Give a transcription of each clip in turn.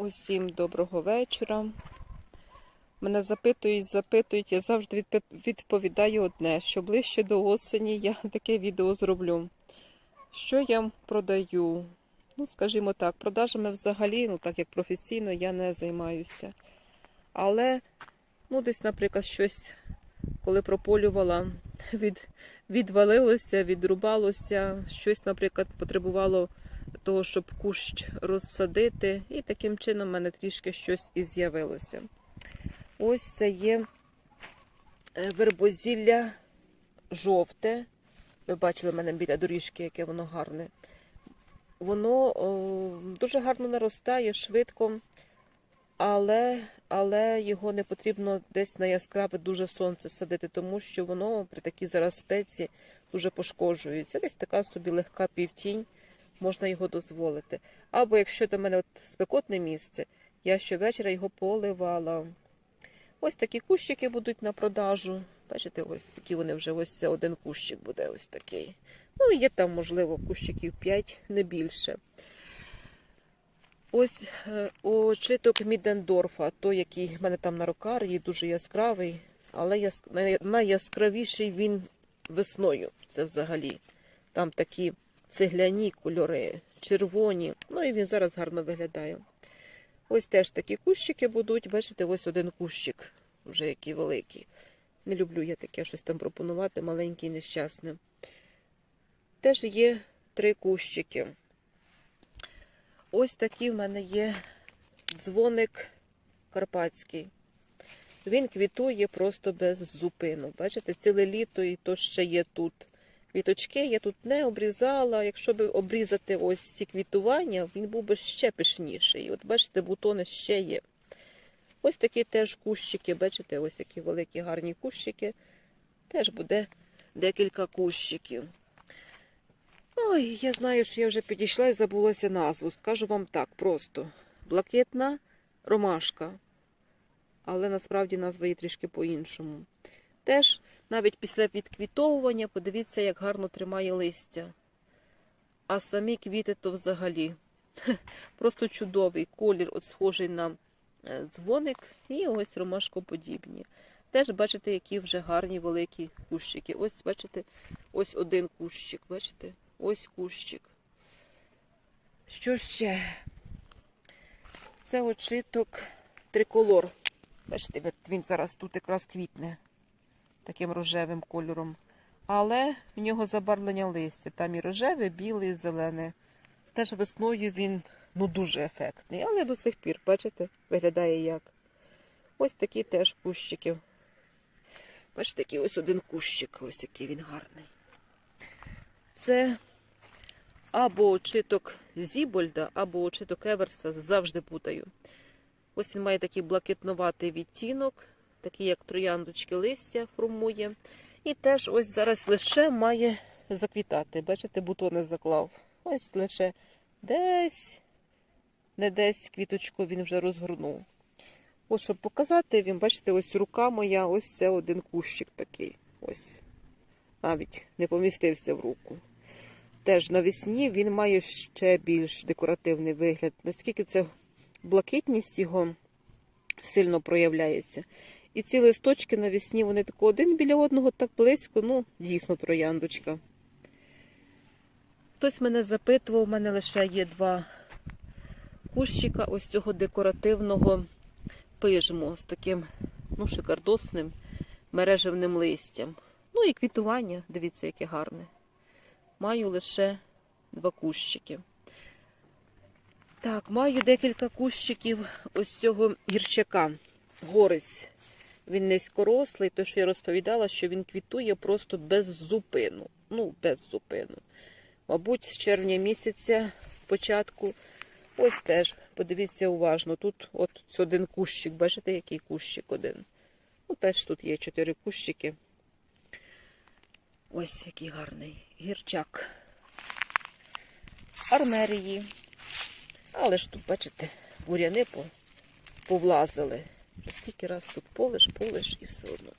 Усім доброго вечора. Мене запитують, запитують, я завжди відповідаю одне, що ближче до осені я таке відео зроблю. Що я продаю? Ну, скажімо так, продажами взагалі, ну так як професійно, я не займаюся. Але, ну, десь, наприклад, щось, коли прополювала, від, відвалилося, відрубалося, щось, наприклад, потребувало того, щоб кущ розсадити, і таким чином в мене трішки щось і з'явилося. Ось це є е, вербозілля жовте. Ви бачили в мене біля доріжки, яке воно гарне. Воно о, дуже гарно наростає швидко, але, але його не потрібно десь на яскраве дуже сонце садити, тому що воно при такій зараз спеці дуже пошкоджується. Десь така собі легка півтінь можна його дозволити. Або якщо до мене от спекотне місце, я щовечора його поливала. Ось такі кущики будуть на продажу. Бачите, ось такі вони вже ось це один кущик буде ось такий. Ну, є там, можливо, кущиків 5, не більше. Ось е, очиток Мідендорфа, той, який в мене там на рукарі, дуже яскравий, але яс... найяскравіший він весною. Це взагалі. Там такі цегляні кольори, червоні. Ну і він зараз гарно виглядає. Ось теж такі кущики будуть. Бачите, ось один кущик, вже який великий. Не люблю я таке щось там пропонувати, маленький, нещасне. Теж є три кущики. Ось такий в мене є дзвоник карпатський. Він квітує просто без зупину. Бачите, ціле літо і то ще є тут. Квіточки я тут не обрізала. Якщо б обрізати ось ці квітування, він був би ще пишніший. От бачите, бутони ще є. Ось такі теж кущики, бачите, ось такі великі гарні кущики. Теж буде декілька кущиків. Ой, я знаю, що я вже підійшла і забулася назву. Скажу вам так просто: блакитна ромашка. Але насправді назва є трішки по-іншому. Теж навіть після відквітовування, подивіться, як гарно тримає листя. А самі квіти то взагалі. Просто чудовий колір, от схожий на е, дзвоник, і ось ромашкоподібні. Теж бачите, які вже гарні великі кущики. Ось, бачите, ось один кущик, бачите? Ось кущик. Що ще? Це очиток триколор. Бачите, він зараз тут якраз квітне таким рожевим кольором. Але в нього забарвлення листя. Там і рожеве, біле, і зелене. Теж весною він ну, дуже ефектний. Але до сих пір, бачите, виглядає як. Ось такі теж кущики. Бачите, який ось один кущик, ось який він гарний. Це або очиток Зібольда, або очиток Еверса, завжди путаю. Ось він має такий блакитноватий відтінок, такий як трояндочки листя формує. І теж ось зараз лише має заквітати. Бачите, бутони заклав. Ось лише десь, не десь квіточку він вже розгорнув. Ось, щоб показати, він, бачите, ось рука моя, ось це один кущик такий. Ось. Навіть не помістився в руку. Теж навесні він має ще більш декоративний вигляд. Наскільки це блакитність його сильно проявляється. І ці листочки навесні, вони тако один біля одного так близько, ну, дійсно трояндочка. Хтось мене запитував, у мене лише є два кущика ось цього декоративного пижму з таким ну, шикардосним мережевним листям. Ну і квітування, дивіться, яке гарне. Маю лише два кущики. Так, маю декілька кущиків ось цього гірчака. Горець. Він низькорослий, то що я розповідала, що він квітує просто без зупину. Ну, без зупину. Мабуть, з червня місяця початку. Ось теж, подивіться уважно. Тут от один кущик, бачите, який кущик один. Ну, теж тут є чотири кущики. Ось який гарний гірчак. Армерії. Але ж тут, бачите, буряни повлазили. Скільки раз тут полиш, полиш і все одно.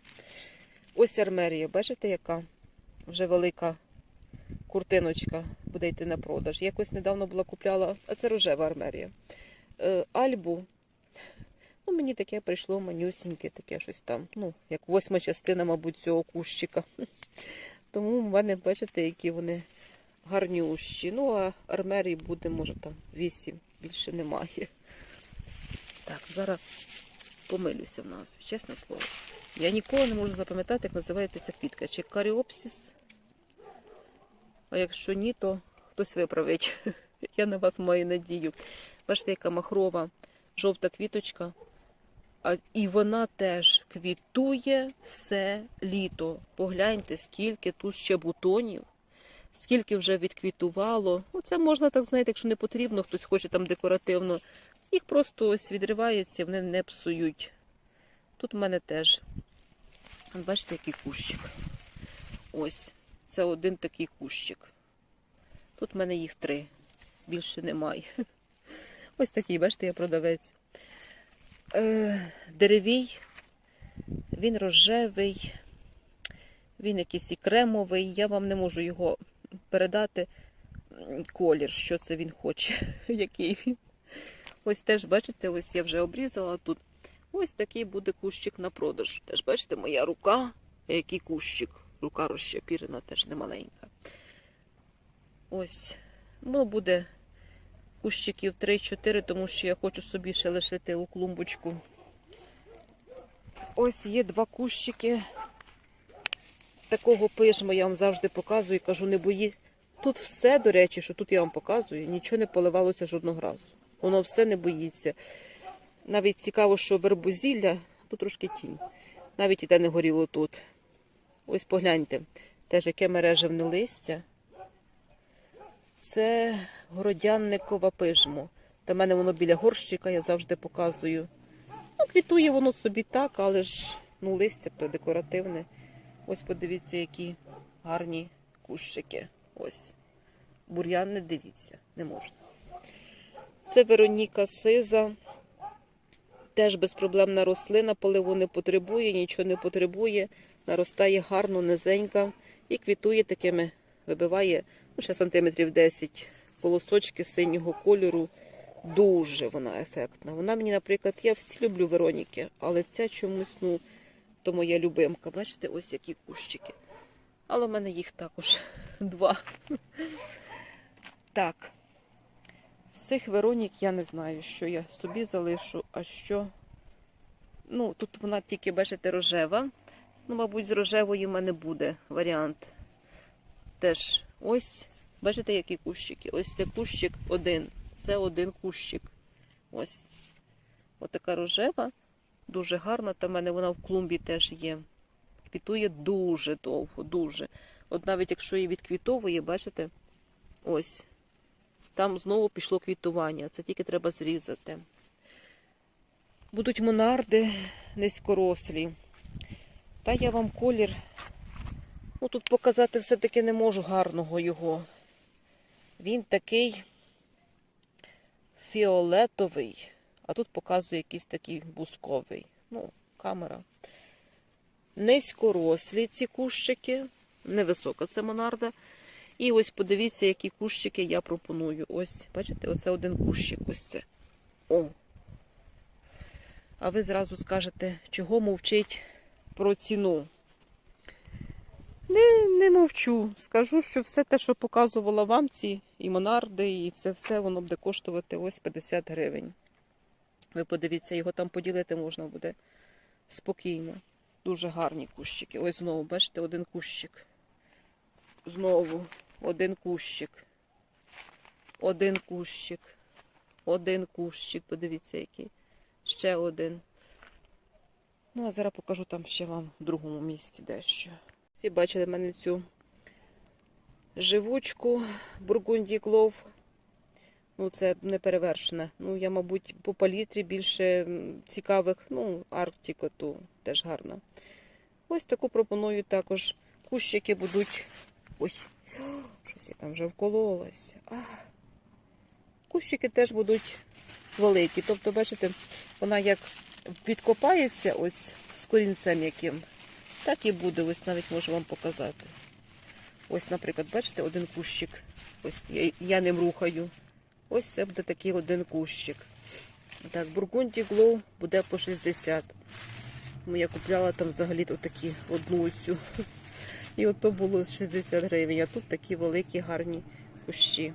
Ось армерія, бачите, яка вже велика куртиночка буде йти на продаж. Якось недавно була купляла, а це рожева армерія. е, альбу. Ну, мені таке прийшло манюсіньке, таке щось там. Ну, як восьма частина, мабуть, цього кущика. Тому в мене, бачите, які вони гарнющі. Ну, а армерії буде, може, там вісім, більше немає. Так, зараз помилюся в назві, чесне слово. Я ніколи не можу запам'ятати, як називається ця квітка. Чи каріопсис? А якщо ні, то хтось виправить. Я на вас маю надію. Бачите, яка махрова жовта квіточка. А, і вона теж квітує все літо. Погляньте, скільки тут ще бутонів, скільки вже відквітувало. Ну, це можна так знаєте, якщо не потрібно, хтось хоче там декоративно. Їх просто ось відривається, вони не псують. Тут в мене теж. Бачите, який кущик. Ось. Це один такий кущик. Тут в мене їх три. Більше немає. Ось такий, бачите, я продавець. Е, деревій, він рожевий, він якийсь і кремовий. Я вам не можу його передати. Колір, що це він хоче, який він. Ось теж, бачите, ось я вже обрізала тут. Ось такий буде кущик на продаж. Теж бачите, моя рука, який кущик. Рука розщепірена, теж не маленька. Ось. Ну, буде кущиків 3-4, тому що я хочу собі ще лишити у клумбочку. Ось є два кущики. Такого пижма я вам завжди показую, кажу, не бої. Тут все, до речі, що тут я вам показую, нічого не поливалося жодного разу. Воно все не боїться. Навіть цікаво, що вербузілля, тут трошки тінь. Навіть і те не горіло тут. Ось погляньте, теж яке мережевне листя. Це городянникова пижмо. Та в мене воно біля горщика, я завжди показую. Ну, квітує воно собі так, але ж ну, листя то декоративне. Ось подивіться, які гарні кущики. Ось. Бур'ян не дивіться, не можна. Це Вероніка Сиза. Теж безпроблемна рослина, поливу не потребує, нічого не потребує. Наростає гарно, низенька і квітує такими, вибиває ну, ще сантиметрів 10 колосочки синього кольору. Дуже вона ефектна. Вона мені, наприклад, я всі люблю Вероніки, але ця чомусь, ну, то моя любимка. Бачите, ось які кущики. Але в мене їх також два. Так. З цих Веронік я не знаю, що я собі залишу, а що. Ну, тут вона тільки, бачите, рожева. Ну, мабуть, з рожевою в мене буде варіант. Теж ось, бачите, які кущики. Ось це кущик один. Це один кущик. Ось. Отака рожева, дуже гарна. Та в мене вона в клумбі теж є. Квітує дуже довго, дуже. От навіть якщо її відквітовує, бачите, ось. Там знову пішло квітування. Це тільки треба зрізати. Будуть монарди низькорослі. Та я вам колір. Ну, тут показати все-таки не можу гарного його. Він такий фіолетовий, а тут показує якийсь такий бусковий. Ну, камера. Низькорослі ці кущики. Невисока це монарда. І ось подивіться, які кущики я пропоную. Ось, бачите, оце один кущик. Ось це. О. А ви зразу скажете, чого мовчить про ціну. Не, не мовчу. Скажу, що все те, що показувала вам, ці і монарди, і це все воно буде коштувати ось 50 гривень. Ви подивіться, його там поділити можна буде спокійно. Дуже гарні кущики. Ось знову, бачите, один кущик. Знову один кущик. Один кущик. Один кущик. Подивіться, який. Ще один. Ну, а зараз покажу там ще вам в другому місці дещо. Всі бачили в мене цю живучку Бургунді Клов. Ну, це не перевершене. Ну, я, мабуть, по палітрі більше цікавих. Ну, Арктику ту теж гарна. Ось таку пропоную також. Кущики будуть. Ой, щось я там вже вкололася. А. Кущики теж будуть великі. Тобто, бачите, вона як підкопається ось з корінцем яким, так і буде. Ось навіть можу вам показати. Ось, наприклад, бачите, один кущик. Ось я, я ним рухаю. Ось це буде такий один кущик. Так, Бургунді Глоу буде по 60. Тому я купляла там взагалі такі одну оцю. І ото було 60 гривень, а тут такі великі гарні кущі.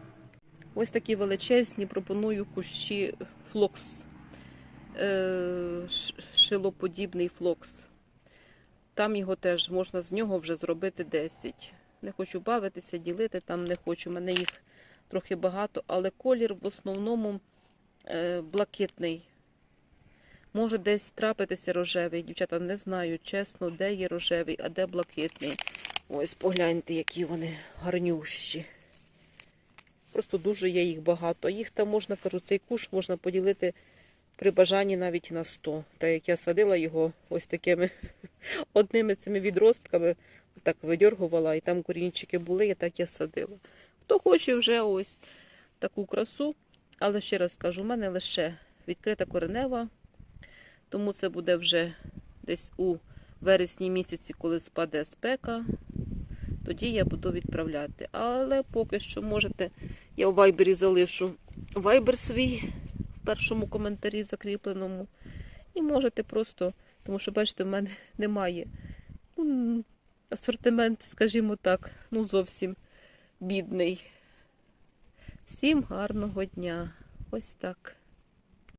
Ось такі величезні пропоную кущі флокс. Е, шилоподібний флокс. Там його теж можна з нього вже зробити 10. Не хочу бавитися, ділити там не хочу. У мене їх трохи багато, але колір в основному е, блакитний. Може десь трапитися рожевий. Дівчата, не знаю чесно, де є рожевий, а де блакитний. Ось погляньте, які вони гарнющі. Просто дуже є їх багато. Їх там можна, кажу, цей куш можна поділити при бажанні навіть на 100. Так як я садила його ось такими одними цими відростками, так видьоргувала, і там корінчики були, і так я садила. Хто хоче вже ось таку красу, але ще раз кажу, у мене лише відкрита коренева, тому це буде вже десь у вересні місяці, коли спаде спека. Тоді я буду відправляти. Але поки що можете, я у вайбері залишу вайбер свій в першому коментарі закріпленому. І можете просто, тому що, бачите, в мене немає ну, асортимент, скажімо так, ну зовсім бідний. Всім гарного дня. Ось так.